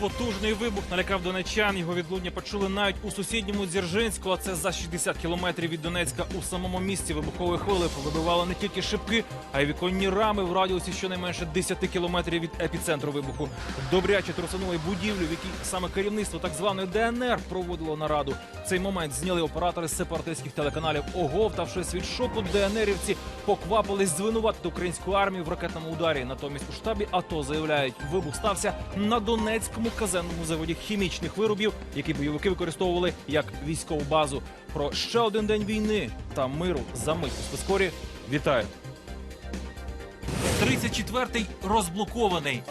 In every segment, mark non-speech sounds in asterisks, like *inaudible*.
Надпотужний вибух налякав донечан. Його відлуння почули навіть у сусідньому Дзержинську, а це за 60 кілометрів від Донецька. У самому місті вибухової хвили повибивали не тільки шибки, а й віконні рами в радіусі щонайменше 10 кілометрів від епіцентру вибуху. Добряче трусанули будівлю, в якій саме керівництво так званої ДНР проводило нараду. Цей момент зняли оператори сепаратистських телеканалів. Оговтавшись від шоку, ДНРівці поквапились звинуватити українську армію в ракетному ударі. Натомість у штабі АТО заявляють, вибух стався на Донецькому казенному заводі хімічних виробів, які бойовики використовували як військову базу. Про ще один день війни та миру за мить у спискорі. Вітаю! 34-й розблокований.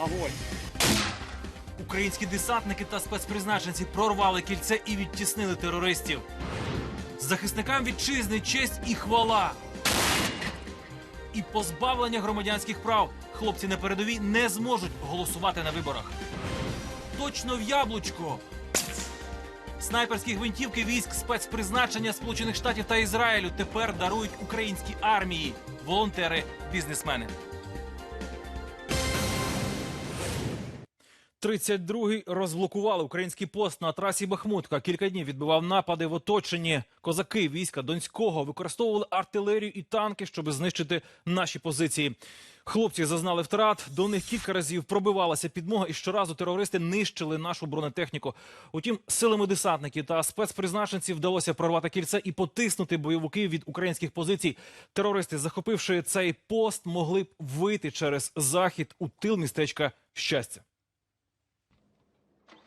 Українські десантники та спецпризначенці прорвали кільце і відтіснили терористів. Захисникам вітчизни честь і хвала. І позбавлення громадянських прав. Хлопці на передовій не зможуть голосувати на виборах. Точно в яблучко. Снайперські гвинтівки військ спецпризначення Сполучених Штатів та Ізраїлю тепер дарують українській армії. Волонтери, бізнесмени. 32-й розблокували український пост на трасі Бахмутка. Кілька днів відбивав напади в оточенні. Козаки війська Донського використовували артилерію і танки, щоб знищити наші позиції. Хлопці зазнали втрат. До них кілька разів пробивалася підмога, і щоразу терористи нищили нашу бронетехніку. Утім, силами десантників та спецпризначенців вдалося прорвати кільце і потиснути бойовиків від українських позицій. Терористи, захопивши цей пост, могли б вийти через захід у тил містечка щастя.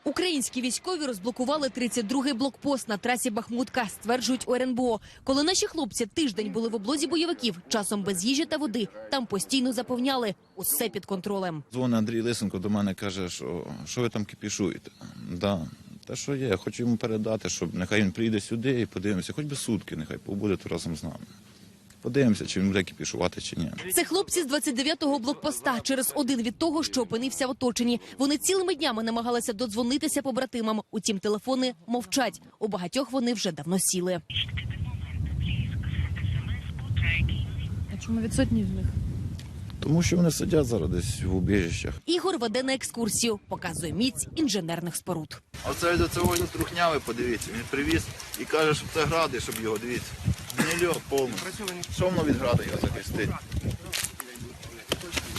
Українські військові розблокували 32-й блокпост на трасі Бахмутка, стверджують у РНБО. Коли наші хлопці тиждень були в облозі бойовиків, часом без їжі та води, там постійно заповняли усе під контролем. Дзвонить Андрій Лисенко до мене каже, що, що ви там кипішуєте. Да. Та що є, я хочу йому передати, щоб нехай він прийде сюди і подивимося, хоч би сутки, нехай побуде разом з нами. Подивимося, чи він буде кіпішувати, чи ні. Це хлопці з 29-го блокпоста через один від того, що опинився в оточенні. Вони цілими днями намагалися додзвонитися побратимам. Утім, телефони мовчать. У багатьох вони вже давно сіли. А чому відсутні з них? Тому що вони сидять зараз десь в убіжищах. Ігор веде на екскурсію, показує міць інженерних споруд. Оце до цього трухнявий, подивіться, він привіз і каже, що це гради, щоб його, дивіться. Гнильо повний. Що воно від града його захистить?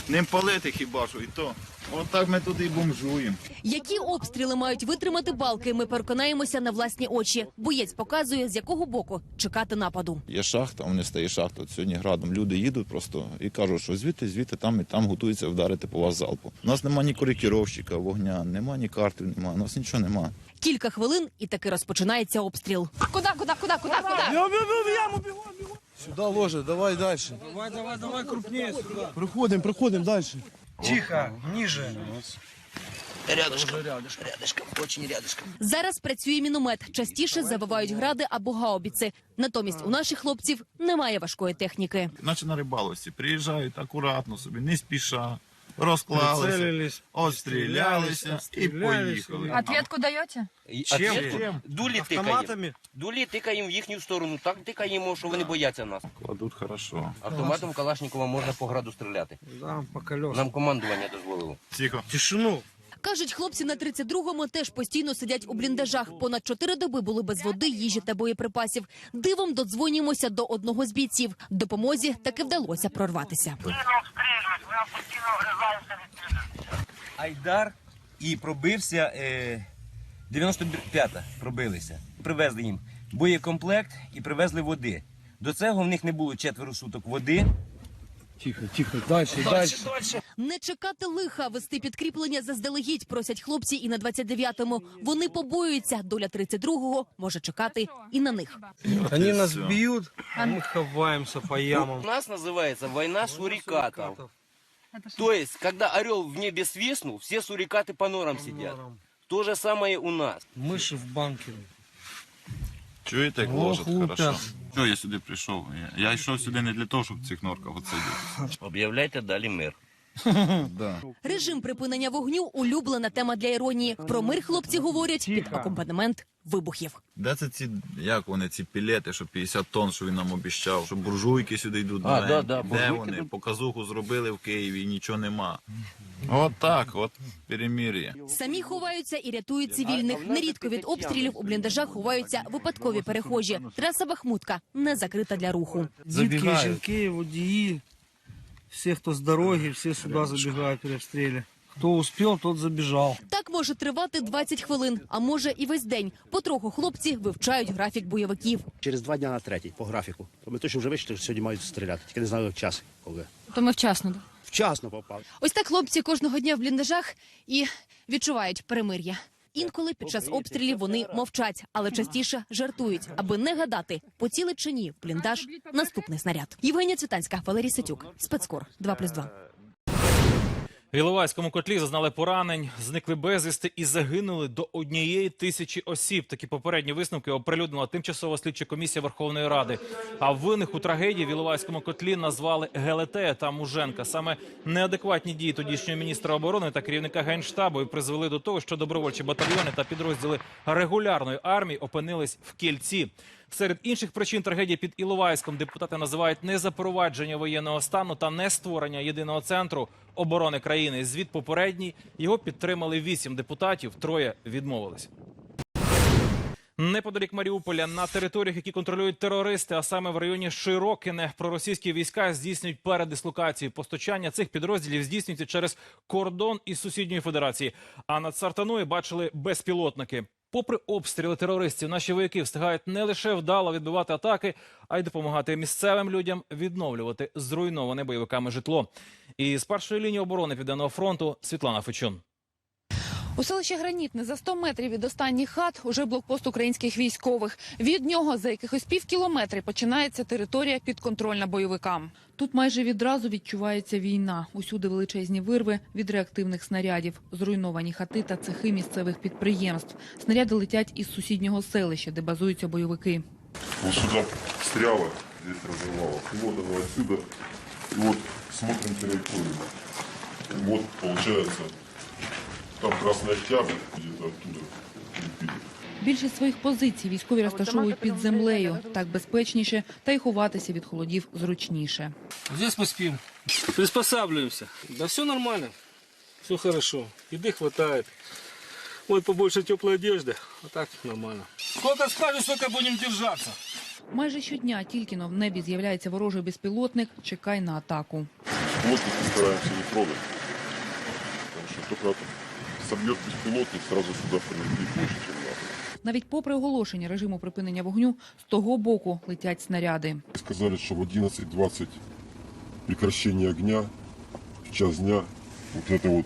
Ним палити хіба що і то. Отак ми туди і бомжуємо. Які обстріли мають витримати балки? Ми переконаємося на власні очі. Боєць показує, з якого боку чекати нападу. Є шахта, вони стає шахта. От сьогодні градом люди їдуть просто і кажуть, що звідти, звідти, там і там готуються вдарити по вас залпу. У нас немає ні коректіровщика, вогня, немає ні картів, немає, у нас нічого немає. Кілька хвилин і таки розпочинається обстріл. Куди, куди, куди, куди, куди? Сюда ложи, давай дальше. Давай, давай, давай крупнее сюда. ніже. Рядышком, рядышком, очень рядышком. Зараз працює міномет. Частіше завивають гради або гаубіци. Натомість у наших хлопців немає важкої техніки. Наче на рибалості. Приїжджають акуратно собі, не спіша, розклалися, Прицелились, отстрілялися і поїхали. Ответку даєте? Чим? Чем? Дулі тикаємо. Автоматами? Дулі тикаємо в їхню сторону. Так тикаємо, що вони бояться нас. Кладуть хорошо. Автоматом Калашникова можна по граду стріляти. Да, по колесам. Нам командування дозволило. Тихо. Тишину. Кажуть, хлопці на 32-му теж постійно сидять у бліндажах. Понад чотири доби були без води, їжі та боєприпасів. Дивом додзвонюємося до одного з бійців. Допомозі таки вдалося прорватися. Айдар і пробився е, 95-та пробилися. Привезли їм боєкомплект і привезли води. До цього в них не було четверо суток води. Тихо, тихо, дальше, дальше. Не чекати лиха, вести підкріплення заздалегідь, просять хлопці і на 29-му. Вони побоюються. Доля 32-го може чекати і на них. Они нас бьют, а мы ховаемся по У ямам. нас називається війна сурикатів. То есть, когда орел в небе свистнул, все сурикаты по норам сидят. То же самое у нас. Мыши в банке. Чуєте, як лупят. хорошо? Чого я сюди прийшов? Я, я йшов сюди не для того, щоб в цих норках от. *laughs* Об'являйте далі мир. *laughs* Да. Режим припинення вогню улюблена тема для іронії. Про мир хлопці говорять під акомпанемент вибухів. Де це ці, як вони, ці пілети, що 50 тонн, що він нам обіщав, що буржуйки сюди йдуть. А, да, да, Де буржуйки вони? тут. Показуху зробили в Києві і нічого нема. От так, от перемір'я. Самі ховаються і рятують цивільних. Нерідко від обстрілів у бліндажах ховаються випадкові перехожі. Траса Бахмутка не закрита для руху. Дітки, жінки, водії, всі, хто з дороги, всі сюди забігають при обстрілі. Хто успів, тот забіжав. Так може тривати 20 хвилин, а може і весь день. Потроху хлопці вивчають графік бойовиків. Через два дня на третій по графіку. То ми точно вже вийшли, що сьогодні мають стріляти. Тільки не знаю, як час, коли. То ми вчасно. Вчасно попав. Ось так хлопці кожного дня в бліндажах і відчувають перемир'я. Інколи під час обстрілів вони мовчать, але частіше жартують, аби не гадати, поцілить чи ні в бліндаж наступний снаряд. Євгенія Цвітанська, Валерій Сетюк, спецкор 2+,2. В Іловайському котлі зазнали поранень, зникли безвісти і загинули до однієї тисячі осіб. Такі попередні висновки оприлюднила тимчасова слідча комісія Верховної Ради. А винних у трагедії в Іловайському котлі назвали Гелетея та Муженка. Саме неадекватні дії тодішнього міністра оборони та керівника генштабу і призвели до того, що добровольчі батальйони та підрозділи регулярної армії опинились в кільці. Серед інших причин трагедії під Іловайськом депутати називають не запровадження воєнного стану та не створення єдиного центру оборони країни. Звіт попередній його підтримали вісім депутатів, троє відмовились. Неподалік Маріуполя на територіях, які контролюють терористи, а саме в районі Широкине, проросійські війська здійснюють передислокацію. Постачання цих підрозділів здійснюється через кордон із сусідньої федерації. А над Сартаною бачили безпілотники. Попри обстріли терористів, наші вояки встигають не лише вдало відбивати атаки, а й допомагати місцевим людям відновлювати зруйноване бойовиками житло. І з першої лінії оборони південного фронту Світлана Фечун. У селищі Гранітне за 100 метрів від останніх хат уже блокпост українських військових. Від нього за якихось пів кілометри починається територія підконтрольна бойовикам. Тут майже відразу відчувається війна. Усюди величезні вирви від реактивних снарядів, зруйновані хати та цехи місцевих підприємств. Снаряди летять із сусіднього селища, де базуються бойовики. Вот сюда стряло, здесь вот оно отсюда. И вот смотрим траекторию. И вот получается, там Красный Октябрь где-то оттуда лепили. Більшість своїх позицій військові розташовують під землею. Так безпечніше, та й ховатися від холодів зручніше. Здесь мы спим. Приспосабливаемся. Да все нормально. Все хорошо. Еды хватает. Вот побольше теплой одежды. А так нормально. Сколько скажешь, столько будем держаться. Майже щодня тільки но в небі з'являється ворожий безпілотник, чекай на атаку. Плотники стараемся не трогать. Потому что только собьет беспилотник, сразу сюда прилетит больше, чем надо. Навіть попри оголошення режиму припинення вогню, з того боку летять снаряди. Сказали, что в 11.20 прекращение огня, в час дня, вот это вот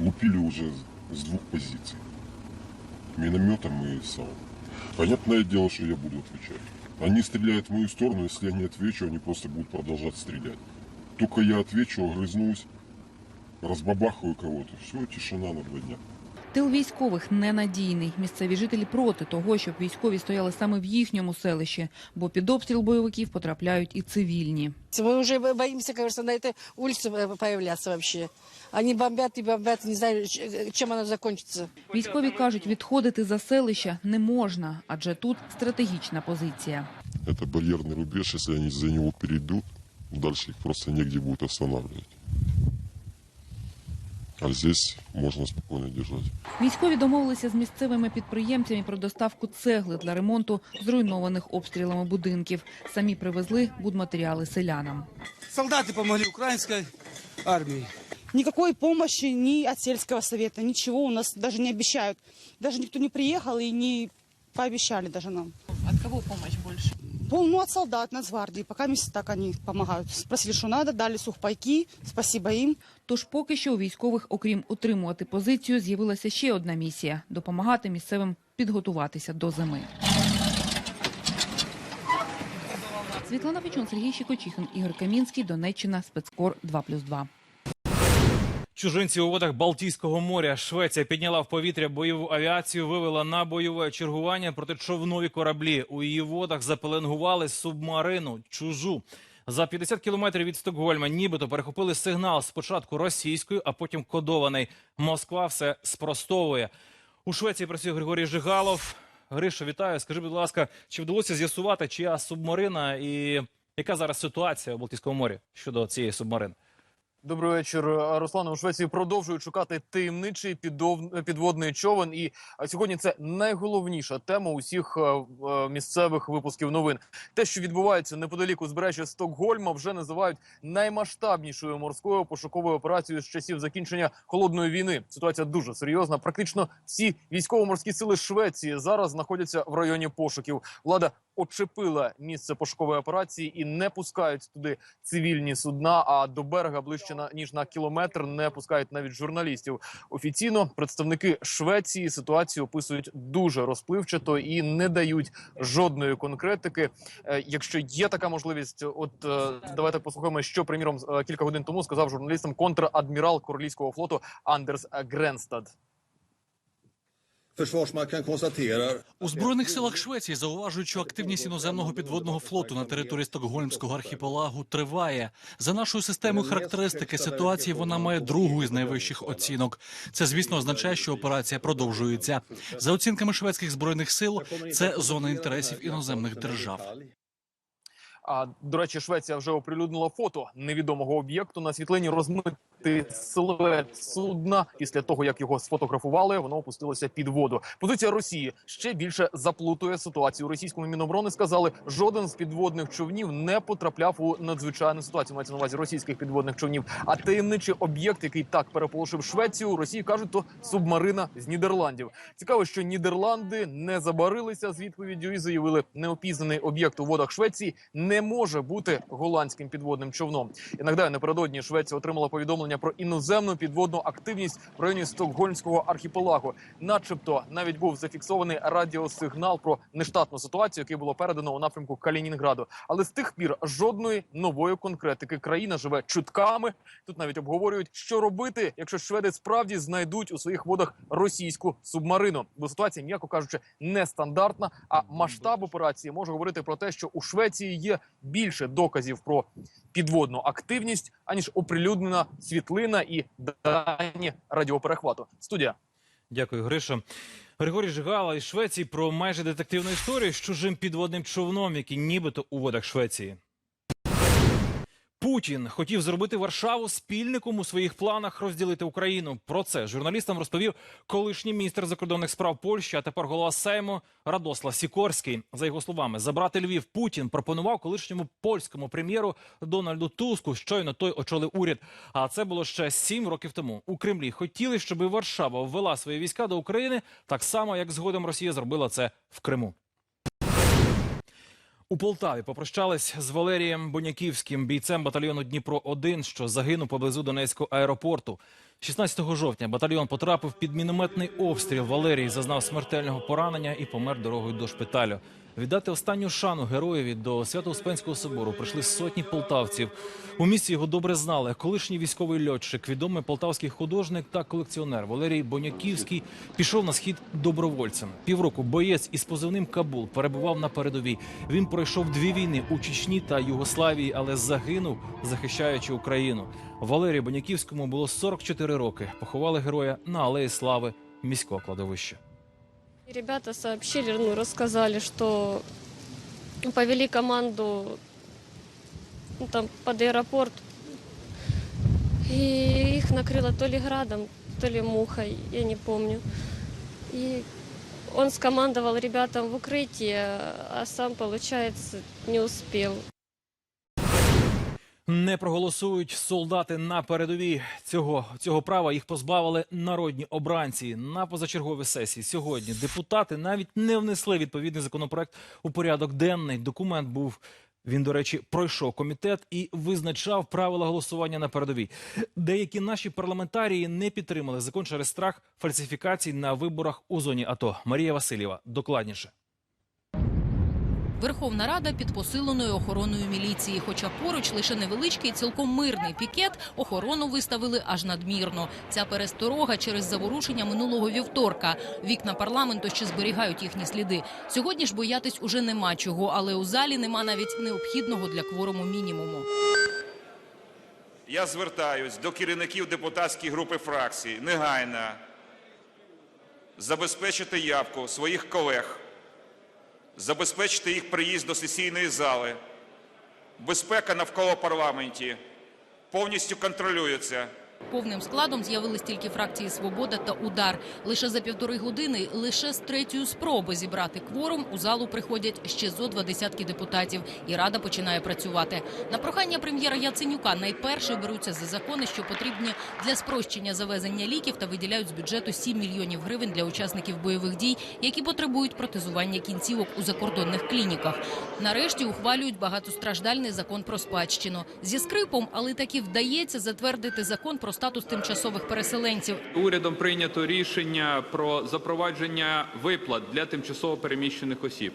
лупили уже с- с двух позиций. Минометом и САУ. Понятное дело, что я буду отвечать. Они стреляют в мою сторону, если я не отвечу, они просто будут продолжать стрелять. Только я отвечу, огрызнусь, разбабахаю кого-то. Все, тишина на два дня. Тил військових ненадійний. Місцеві жителі проти того, щоб військові стояли саме в їхньому селищі, бо під обстріл бойовиків потрапляють і цивільні. Мы уже бо- боимся, кажется, на этой улице э, появляться вообще. Они бомбят и бомбят, не знаю, ч- чем оно закончится. Військові кажуть, відходити за селища не можна, адже тут стратегічна позиція. Это барьерный рубеж, если они за него перейдут, дальше их просто негде будет останавливать. А здесь можно спокойно держать. Військові домовилися з місцевими підприємцями про доставку цегли для ремонту зруйнованих обстрілами будинків. Самі привезли будматеріали селянам. Солдаты помогли украинской армии. Никакой помощи ни от сельского совета, ничего у нас даже не обещают. Даже никто не приехал и не пообещали даже нам. От кого помощь більше? Ну, от солдат, Нацгвардии. Пока месяц так они помогают. Спросили, что надо, дали сухпайки. Спасибо им. Тож поки що у військових, окрім утримувати позицію, з'явилася ще одна місія допомагати місцевим підготуватися до зими. Світлана Печун, Сергій Щекочихин, Ігор Камінський, Донеччина, спецкор 2+,2. Чужинці у водах Балтійського моря Швеція підняла в повітря бойову авіацію, вивела на бойове чергування протичовнові кораблі. У її водах запеленгували субмарину чужу. За 50 кілометрів від Стокгольма нібито перехопили сигнал спочатку російською, а потім кодований. Москва все спростовує. У Швеції працює Григорій Жигалов. Гриша, вітаю. Скажи, будь ласка, чи вдалося з'ясувати, чия субмарина і яка зараз ситуація у Балтійському морі щодо цієї субмарини? Добрий вечір, Руслане. У Швеції продовжують шукати таємничий підводний човен. І сьогодні це найголовніша тема усіх е, е, місцевих випусків новин. Те, що відбувається неподалік узбережжя Стокгольма, вже називають наймасштабнішою морською пошуковою операцією з часів закінчення холодної війни. Ситуація дуже серйозна. Практично всі військово-морські сили Швеції зараз знаходяться в районі пошуків. Влада очепила місце пошукової операції і не пускають туди цивільні судна. А до берега ближче на ніж на кілометр не пускають навіть журналістів. Офіційно представники Швеції ситуацію описують дуже розпливчато і не дають жодної конкретики. Е, Якщо є така можливість, от е, давайте послухаємо, що приміром е, кілька годин тому сказав журналістам контрадмірал королівського флоту Андерс Гренстад. У збройних силах Швеції зауважують, що активність іноземного підводного флоту на території Стокгольмського архіпелагу триває. За нашою системою характеристики ситуації вона має другу із найвищих оцінок. Це, звісно, означає, що операція продовжується. За оцінками шведських збройних сил, це зона інтересів іноземних держав. А до речі, Швеція вже оприлюднила фото невідомого об'єкту на світлині розмитий силует судна. Після того як його сфотографували, воно опустилося під воду. Позиція Росії ще більше заплутує ситуацію. Російському міноборони сказали, жоден з підводних човнів не потрапляв у надзвичайну ситуацію. Мається на увазі російських підводних човнів. А таємничий об'єкт, який так переполошив Швецію, Росії кажуть, то субмарина з Нідерландів. Цікаво, що Нідерланди не забарилися з відповіддю і заявили, неопізнаний об'єкт у водах Швеції не може бути голландським підводним човном. І нагадаю, напередодні Швеція отримала повідомлення про іноземну підводну активність в районі Стокгольмського архіпелагу. Начебто навіть був зафіксований радіосигнал про нештатну ситуацію, який було передано у напрямку Калінінграду. Але з тих пір жодної нової конкретики. Країна живе чутками. Тут навіть обговорюють, що робити, якщо шведи справді знайдуть у своїх водах російську субмарину. Бо ситуація, м'яко кажучи, нестандартна. А масштаб операції може говорити про те, що у Швеції є більше доказів про підводну активність, аніж оприлюднена світлина і дані радіоперехвату. Студія. Дякую, Гриша. Григорій Жигала із Швеції про майже детективну історію з чужим підводним човном, який нібито у водах Швеції. Путін хотів зробити Варшаву спільником у своїх планах розділити Україну. Про це журналістам розповів колишній міністр закордонних справ Польщі, а тепер голова Сейму Радослав Сікорський. За його словами, забрати Львів Путін пропонував колишньому польському прем'єру Дональду Туску. Щойно той очолив уряд. А це було ще сім років тому. У Кремлі хотіли, щоб Варшава ввела свої війська до України, так само як згодом Росія зробила це в Криму. У Полтаві попрощались з Валерієм Боняківським, бійцем батальйону Дніпро 1 що загинув поблизу Донецького аеропорту. 16 жовтня батальйон потрапив під мінометний обстріл. Валерій зазнав смертельного поранення і помер дорогою до шпиталю. Віддати останню шану героєві до Свято-Успенського собору прийшли сотні полтавців. У місті його добре знали. Колишній військовий льотчик, відомий полтавський художник та колекціонер Валерій Боняківський пішов на схід добровольцем. Півроку боєць із позивним Кабул перебував на передовій. Він пройшов дві війни у Чечні та Югославії, але загинув, захищаючи Україну. Валерію Боняківському було 44 роки. Поховали героя на алеї слави міського кладовища. И Ребята сообщили, ну, рассказали, что повели команду ну, там, под аэропорт. И их накрыло то ли градом, то ли мухой, я не помню. И он скомандовал ребятам в укрытие, а сам, получается, не успел. Не проголосують солдати на передовій. Цього цього права їх позбавили народні обранці на позачерговій сесії. Сьогодні депутати навіть не внесли відповідний законопроект у порядок денний. Документ був. Він, до речі, пройшов комітет і визначав правила голосування на передовій. Деякі наші парламентарії не підтримали закон через страх фальсифікацій на виборах у зоні АТО. Марія Васильєва докладніше. Верховна Рада під посиленою охороною міліції. Хоча поруч лише невеличкий, цілком мирний пікет, охорону виставили аж надмірно. Ця пересторога через заворушення минулого вівторка. Вікна парламенту ще зберігають їхні сліди. Сьогодні ж боятись уже нема чого, але у залі нема навіть необхідного для кворуму мінімуму. Я звертаюсь до керівників депутатської групи фракцій негайно забезпечити явку своїх колег, забезпечити їх приїзд до сесійної зали. Безпека навколо парламенті повністю контролюється. Повним складом з'явились тільки фракції Свобода та Удар. Лише за півтори години, лише з третьої спроби зібрати кворум у залу приходять ще зо два десятки депутатів, і рада починає працювати. На прохання прем'єра Яценюка найперше беруться за закони, що потрібні для спрощення завезення ліків та виділяють з бюджету 7 мільйонів гривень для учасників бойових дій, які потребують протезування кінцівок у закордонних клініках. Нарешті ухвалюють багатостраждальний закон про спадщину зі скрипом, але таки вдається затвердити закон про статус тимчасових переселенців. Урядом прийнято рішення про запровадження виплат для тимчасово переміщених осіб.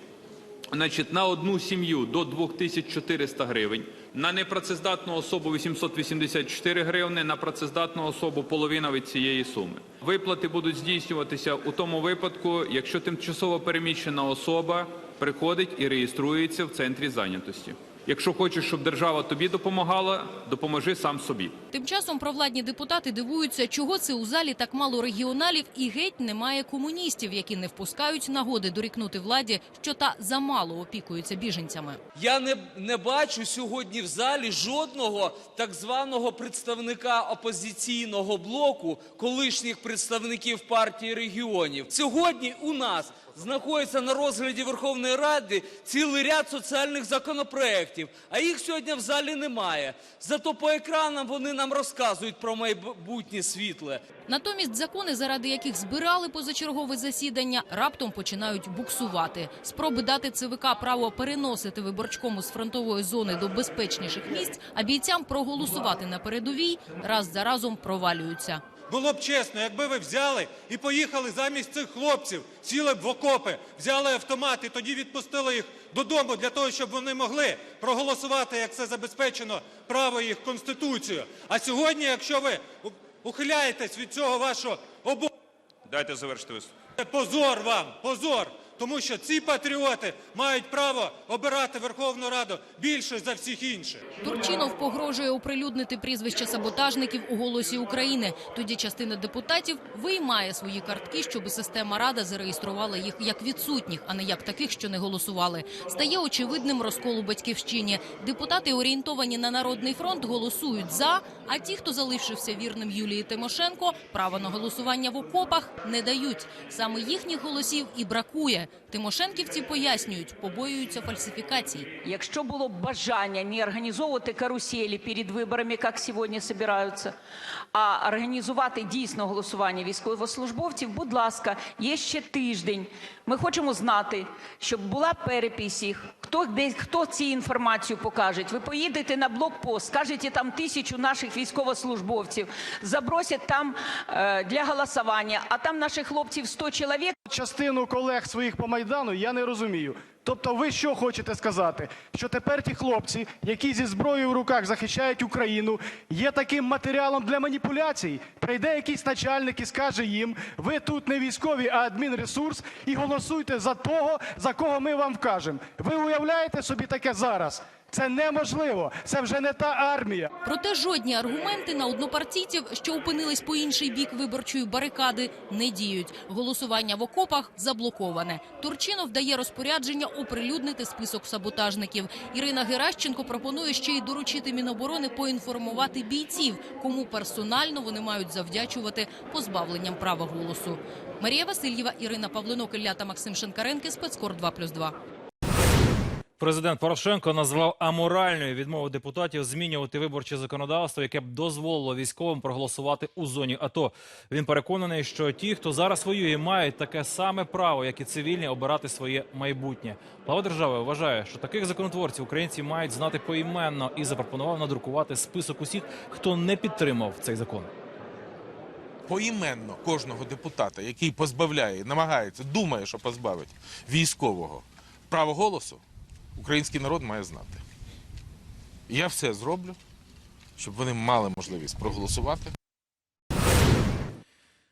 Значить, на одну сім'ю до 2400 гривень, на непрацездатну особу 884 гривни, на працездатну особу половина від цієї суми. Виплати будуть здійснюватися у тому випадку, якщо тимчасово переміщена особа приходить і реєструється в центрі зайнятості. Якщо хочеш, щоб держава тобі допомагала, допоможи сам собі. Тим часом провладні депутати дивуються, чого це у залі так мало регіоналів і геть немає комуністів, які не впускають нагоди дорікнути владі, що та замало опікується біженцями. Я не, не бачу сьогодні в залі жодного так званого представника опозиційного блоку, колишніх представників партії регіонів. Сьогодні у нас знаходиться на розгляді Верховної Ради цілий ряд соціальних законопроєктів, а їх сьогодні в залі немає. Зато по екранам вони нам розказують про майбутнє світле. Натомість закони, заради яких збирали позачергове засідання, раптом починають буксувати. Спроби дати ЦВК право переносити виборчкому з фронтової зони до безпечніших місць, а бійцям проголосувати на передовій раз за разом провалюються. Було б чесно, якби ви взяли і поїхали замість цих хлопців, сіли б в окопи, взяли автомат і тоді відпустили їх додому для того, щоб вони могли проголосувати, як це забезпечено право їх конституцією. А сьогодні, якщо ви ухиляєтесь від цього вашого обов'язку, Дайте завершити виступ. позор вам, позор. Тому що ці патріоти мають право обирати Верховну Раду більше за всіх інших. Турчинов погрожує оприлюднити прізвища саботажників у голосі України. Тоді частина депутатів виймає свої картки, щоб система рада зареєструвала їх як відсутніх, а не як таких, що не голосували. Стає очевидним розкол у батьківщині. Депутати, орієнтовані на народний фронт, голосують за. А ті, хто залишився вірним Юлії Тимошенко, право на голосування в окопах не дають. Саме їхніх голосів і бракує. Тимошенківці пояснюють, побоюються фальсифікацій. Якщо було бажання не організовувати каруселі перед виборами, як сьогодні збираються, а організувати дійсно голосування військовослужбовців, будь ласка, є ще тиждень. Ми хочемо знати, щоб була перепись їх, хто десь хто ці інформацію покаже. Ви поїдете на блокпост, скажете там тисячу наших військовослужбовців, забросять там е, для голосування, а там наших хлопців 100 чоловік. Частину колег своїх по Майдану я не розумію. Тобто ви що хочете сказати? Що тепер ті хлопці, які зі зброєю в руках захищають Україну, є таким матеріалом для маніпуляцій? Прийде якийсь начальник і скаже їм, ви тут не військові, а адмінресурс, і голосуйте за того, за кого ми вам вкажемо. Ви уявляєте собі таке зараз? Це неможливо. Це вже не та армія. Проте жодні аргументи на однопартійців, що опинились по інший бік виборчої барикади, не діють. Голосування в окопах заблоковане. Турчинов дає розпорядження оприлюднити список саботажників. Ірина Геращенко пропонує ще й доручити Міноборони поінформувати бійців, кому персонально вони мають завдячувати позбавленням права голосу. Марія Васильєва, Ірина Павлинок, Ілля та Максим Шенкаренки. Спецкор 2+,2. Президент Порошенко назвав аморальною відмову депутатів змінювати виборче законодавство, яке б дозволило військовим проголосувати у зоні АТО. Він переконаний, що ті, хто зараз воює, мають таке саме право, як і цивільні, обирати своє майбутнє. Глава держави вважає, що таких законотворців українці мають знати поіменно і запропонував надрукувати список усіх, хто не підтримав цей закон. поіменно кожного депутата, який позбавляє, намагається, думає, що позбавить військового право голосу, український народ має знати. Я все зроблю, щоб вони мали можливість проголосувати.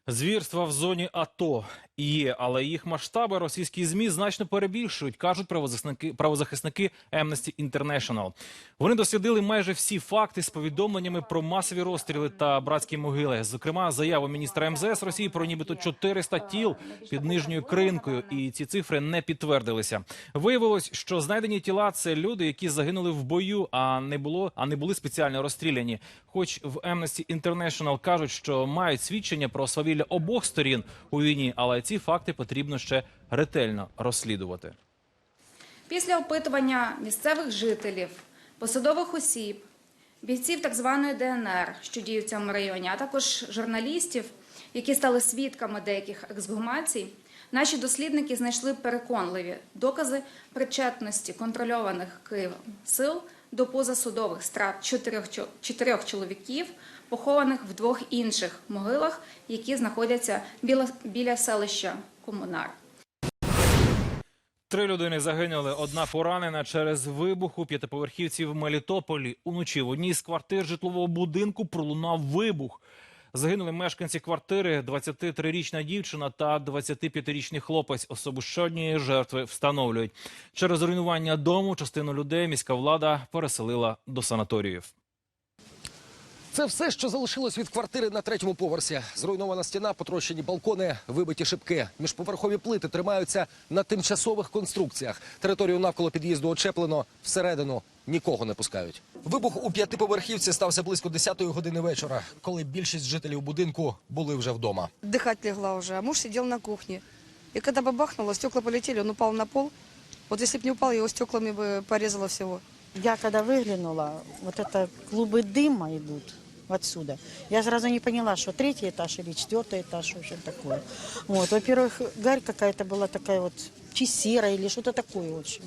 Звірства в зоні АТО є, але їх масштаби російські змі значно перебільшують, кажуть правозахисники, правозахисники Amnesty International. Вони дослідили майже всі факти з повідомленнями про масові розстріли та братські могили. Зокрема, заяву міністра МЗС Росії про нібито 400 тіл під нижньою кринкою, і ці цифри не підтвердилися. Виявилось, що знайдені тіла це люди, які загинули в бою, а не було, а не були спеціально розстріляні. Хоч в Amnesty International кажуть, що мають свідчення про свавілля обох сторін у війні, але ці факти потрібно ще ретельно розслідувати. Після опитування місцевих жителів, посадових осіб, бійців так званої ДНР, що діють в цьому районі, а також журналістів, які стали свідками деяких ексгумацій, наші дослідники знайшли переконливі докази причетності контрольованих Києвом сил до позасудових страт чотирьох, чоловіків, похованих в двох інших могилах, які знаходяться біля, біля селища Комунар. Три людини загинули, одна поранена через вибух у п'ятиповерхівці в Мелітополі. Уночі в одній з квартир житлового будинку пролунав вибух. Загинули мешканці квартири, 23-річна дівчина та 25-річний хлопець. Особу ще жертви встановлюють. Через руйнування дому частину людей міська влада переселила до санаторіїв. Це все, що залишилось від квартири на третьому поверсі. Зруйнована стіна, потрощені балкони, вибиті шибки. Міжповерхові плити тримаються на тимчасових конструкціях. Територію навколо під'їзду очеплено, всередину нікого не пускають. Вибух у п'ятиповерхівці стався близько 10-ї години вечора, коли більшість жителів будинку були вже вдома. Дыхать легла уже, а муж сидел на кухне. И когда бабахнуло, стекла полетели, он упал на пол. Вот если бы не упал, его стеклами бы порезало всего. Я когда выглянула, вот это клубы дыма идут отсюда. Я сразу не поняла, что третий этаж или четвертый этаж, в общем, такое. Вот, во-первых, гарь какая-то была такая вот, чи серая или что-то такое, в общем.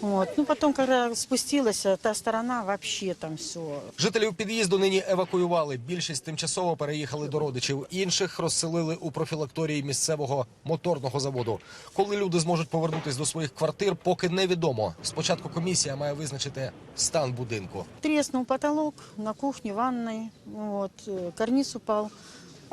Вот. Ну, потом, когда спустилась, та сторона, вообще там все Жителів під'їзду нині евакуювали. Більшість тимчасово переїхали до родичів. Інших розселили у профілакторії місцевого моторного заводу. Коли люди зможуть повернутися до своїх квартир, поки невідомо. Спочатку комісія має визначити стан будинку. Треснул потолок на кухне, ванной, вот, э, карниз упал.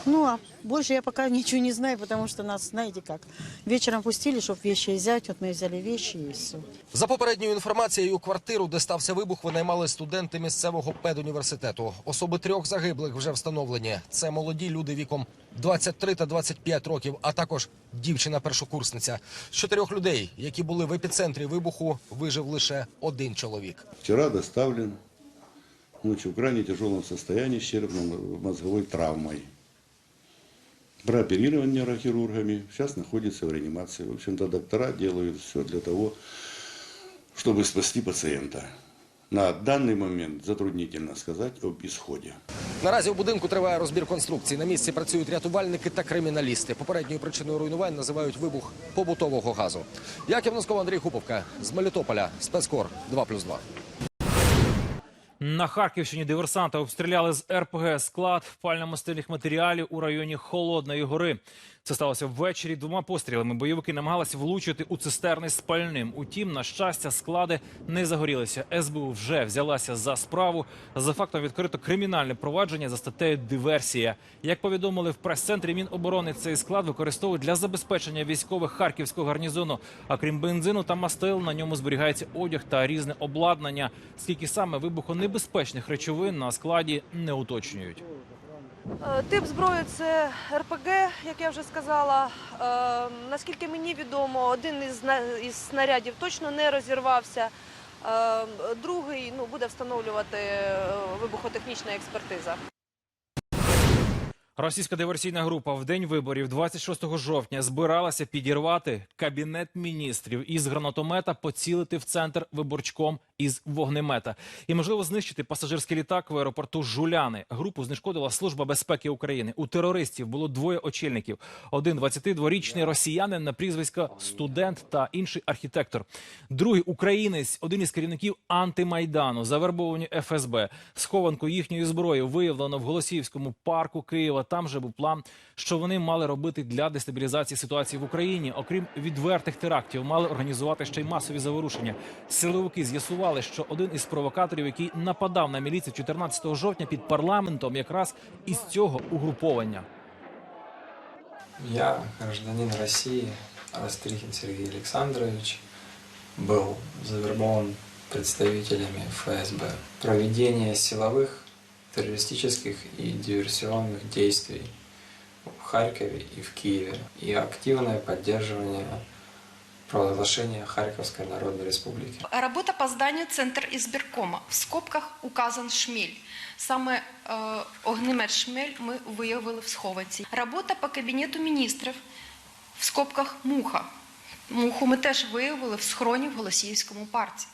Ну, а больше я пока *laughs* ничего не знаю, потому что нас, знаете как, вечером пустили, чтобы вещи взять, вот мы взяли вещи и все. За попередньою інформацією, квартиру, де стався вибух, винаймали студенти місцевого педуніверситету. Особи трьох загиблих вже встановлені. Це молоді люди віком 23 та 25 років, а також дівчина-першокурсниця. З чотирьох людей, які були в епіцентрі вибуху, вижив лише один чоловік. Вчера доставлен ночью в крайне тяжелом состоянии с черепно-мозговой травмой. Прооперирован нейрохирургами, сейчас находится в реанимации. В общем-то, доктора делают все для того, чтобы спасти пациента. На данный момент затруднительно сказать об исходе. Наразі у будинку триває розбір конструкцій. На місці працюють рятувальники та криміналісти. Попередньою причиною руйнувань називають вибух побутового газу. Яків Носков, Андрій Хуповка з Мелітополя. Спецкор 2+,2. На Харківщині диверсанта обстріляли з РПГ склад пально-мастильних матеріалів у районі Холодної гори. Це сталося ввечері. Двома пострілами бойовики намагалися влучити у цистерни з пальним. Утім, на щастя, склади не загорілися. СБУ вже взялася за справу. За фактом відкрито кримінальне провадження за статтею диверсія. Як повідомили в прес-центрі Міноборони, цей склад використовують для забезпечення військових харківського гарнізону. А крім бензину та мастил, на ньому зберігається одяг та різне обладнання. Скільки саме вибухонебезпечних речовин на складі не уточнюють. Е, Тип зброї це РПГ, як я вже сказала. Е, Наскільки мені відомо, один із снарядів точно не розірвався. Е, Другий ну, буде встановлювати вибухотехнічна експертиза. Російська диверсійна група в день виборів 26 жовтня збиралася підірвати кабінет міністрів із гранатомета, поцілити в центр виборчком із вогнемета і можливо знищити пасажирський літак в аеропорту Жуляни. Групу знешкодила служба безпеки України. У терористів було двоє очільників: один 22-річний росіянин на прізвисько студент та інший архітектор. Другий українець, один із керівників антимайдану, завербовані ФСБ. Схованку їхньої зброї виявлено в Голосіївському парку Києва. Там же був план, що вони мали робити для дестабілізації ситуації в Україні. Окрім відвертих терактів, мали організувати ще й масові заворушення. Силовики з'ясували, що один із провокаторів, який нападав на міліцію 14 жовтня під парламентом, якраз із цього угруповання. Я, гражданин России, Растрихин Сергей Александрович, был завербован представителями ФСБ. Проведение силовых, террористических и диверсионных действий в Харькове и в Киеве и активное поддерживание провозглашения Харьковской Народной Республики. Работа по зданию Центр избиркома. В скобках указан шмель. Саме э, огнемет шмель ми виявили в схованці. Робота по кабінету міністрів. В скобках муха. Муху ми теж виявили в схроні в Голосіївському парці.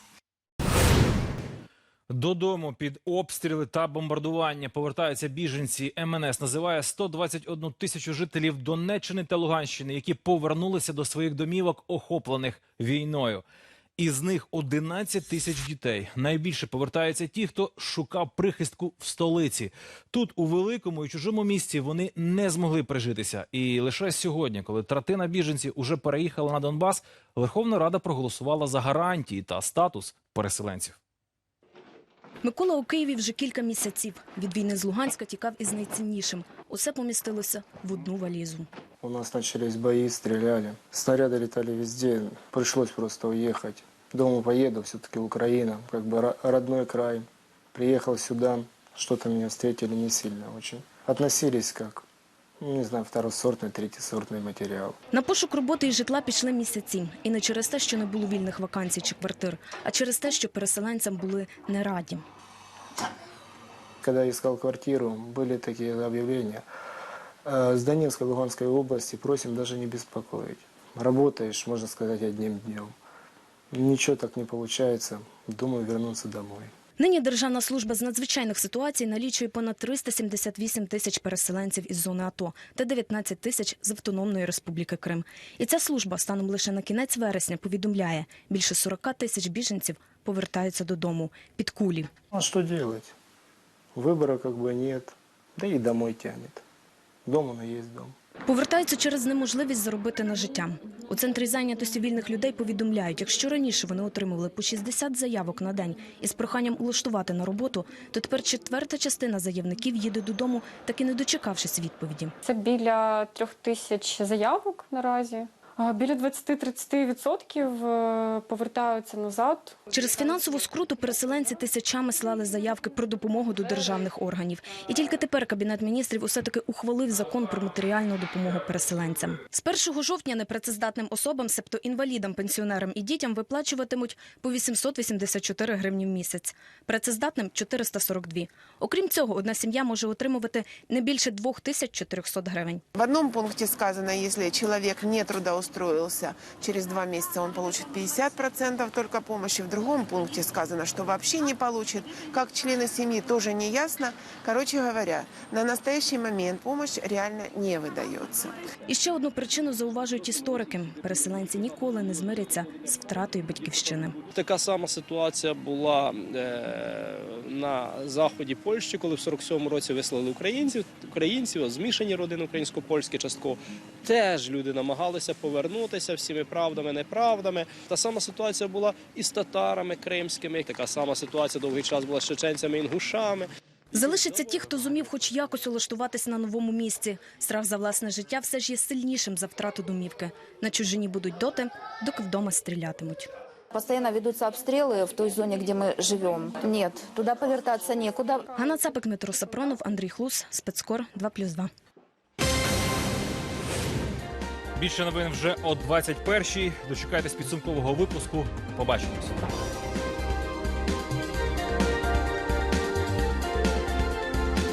Додому під обстріли та бомбардування повертаються біженці. МНС називає 121 тисячу жителів Донеччини та Луганщини, які повернулися до своїх домівок, охоплених війною. Із них 11 тисяч дітей. Найбільше повертаються ті, хто шукав прихистку в столиці. Тут, у великому і чужому місті, вони не змогли прижитися. І лише сьогодні, коли третина біженців уже переїхала на Донбас, Верховна Рада проголосувала за гарантії та статус переселенців. Микола у Києві вже кілька місяців. Від війни з Луганська тікав із найціннішим. Усе помістилося в одну валізу. У нас начались бої, стріляли. Снаряди літали везде. Прийшлось просто уїхати. Дому поїду, все-таки Україна, ро- родной край. Приїхав сюда, що-то мене встретили не сильно очень. Относились ну, не знаю, второсортный, третьесортный материал. На пошук роботи і житла пішли місяці. І не через те, що не було вільних вакансій чи квартир, а через те, що переселенцям були не раді. Когда я искал квартиру, были такие объявления. Э, С Донецкой, Луганской области просим даже не беспокоить. Работаешь, можно сказать, одним днем. Ничего так не получается. Думаю вернуться домой. Нині Державна служба з надзвичайних ситуацій налічує понад 378 тисяч переселенців із зони АТО та 19 тисяч з Автономної Республіки Крим. І ця служба станом лише на кінець вересня повідомляє, більше 40 тисяч біженців повертаються додому під кулі. А делать? Выбора как бы нет. Да и домой тянет. Дом он и есть дом. Повертаються через неможливість заробити на життя. У центрі зайнятості вільних людей повідомляють, якщо раніше вони отримували по 60 заявок на день із проханням улаштувати на роботу, то тепер четверта частина заявників їде додому, так і не дочекавшись відповіді. Це біля трьох тисяч заявок наразі. Біля 20-30% е, повертаються назад. Через фінансову скруту переселенці тисячами слали заявки про допомогу до державних органів. І тільки тепер Кабінет міністрів усе таки ухвалив закон про матеріальну допомогу переселенцям. З 1 жовтня непрацездатним особам, себто інвалідам, пенсіонерам і дітям виплачуватимуть по 884 гривні в місяць. Працездатним 442. Окрім цього, одна сім'я може отримувати не більше 2400 гривень. В одном пункте сказано, если человек не трудоустроился, через два месяца он получит 50% только помощи. В другом пункте сказано, что вообще не получит. Как члены семьи тоже не ясно. Короче говоря, на настоящий момент помощь реально не выдается. І ще одну причину зауважують історики. Переселенці ніколи не змиряться з втратою батьківщини. Така сама ситуація була е, на заході Польщі, коли в 47-му році вислали українців, українців, змішані родини українсько-польські частково. Теж люди намагалися повернутися всіми правдами, неправдами. Та сама ситуація була і з татарами кримськими. Така сама ситуація довгий час була з чеченцями інгушами. Залишаться ті, хто зумів хоч якось улаштуватися на новому місці. Страх за власне життя все ж є сильнішим за втрату домівки. На чужині будуть доти, доки вдома стрілятимуть. Постоянно ведутся обстрелы в той зоне, где мы живем. Нет, туда повертаться некуда. Ганна Цапик, Дмитро Сапронов, Андрій Хлус, Спецкор 2+,2. Більше новин вже о 21-й. Дочекайтесь підсумкового випуску. Побачимось.